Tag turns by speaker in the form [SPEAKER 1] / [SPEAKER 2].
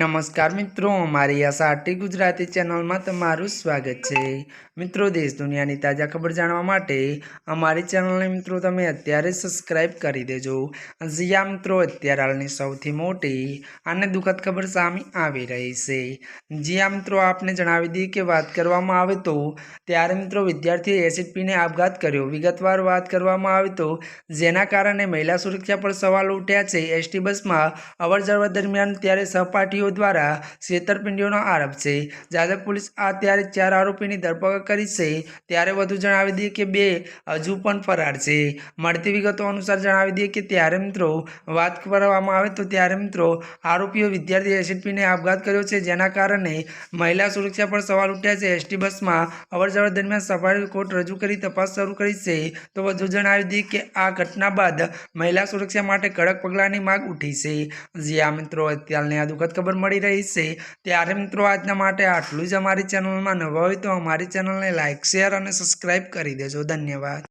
[SPEAKER 1] નમસ્કાર મિત્રો અમારી આ સાટી ગુજરાતી ચેનલમાં તમારું સ્વાગત છે. મિત્રો, દેશ દુનિયાની તાજા ખબર જાણવા માટે અમારી ચેનલને મિત્રો તમે અત્યારે સબસ્ક્રાઈબ કરી દેજો. જ્યાં મિત્રો, અત્યારે હાલની સૌથી મોટી અને દુઃખદ ખબર સામે આવી રહી છે. જ્યાં મિત્રો, આપને જણાવી દઈએ કે વાત કરવામાં આવે તો ત્યારે મિત્રો વિદ્યાર્થીએ એસિડ આપઘાત કર્યો. વિગતવાર વાત કરવામાં આવે તો જેના કારણે મહિલા સુરક્ષા પર સવાલ ઉઠ્યા છે. એસટી બસમાં અવર દરમિયાન ત્યારે સહપાઠીઓ દ્વારા છેતરપિંડીઓનો આરોપ છે. જાદવ પોલીસ આ ત્યારે ચાર આરોપીની ધરપકડ કરી છે. ત્યારે વધુ જણાવી દઈએ કે બે હજુ પણ ફરાર છે. મળતી વિગતો અનુસાર જણાવી દઈએ કે ત્યારે મિત્રો વાત કરવામાં આવે તો ત્યારે મિત્રો આરોપીઓ વિદ્યાર્થી એસિડ આપઘાત કર્યો છે. જેના કારણે મહિલા સુરક્ષા પર સવાલ ઉઠ્યા છે. એસટી બસમાં અવર જવર દરમિયાન સફારી કોર્ટ રજૂ કરી તપાસ શરૂ કરી છે. તો વધુ જણાવી દઈએ કે આ ઘટના બાદ મહિલા સુરક્ષા માટે કડક પગલાંની માંગ ઉઠી છે. જ્યાં મિત્રો, અત્યારની આ દુઃખદ ખબર મળી રહી છે. ત્યારે મિત્રો, આજના માટે આટલું જ અમારી ચેનલમાં નવા હોય તો અમારી ચેનલને લાઇક શેર અને સબસ્ક્રાઈબ કરી દેજો. ધન્યવાદ.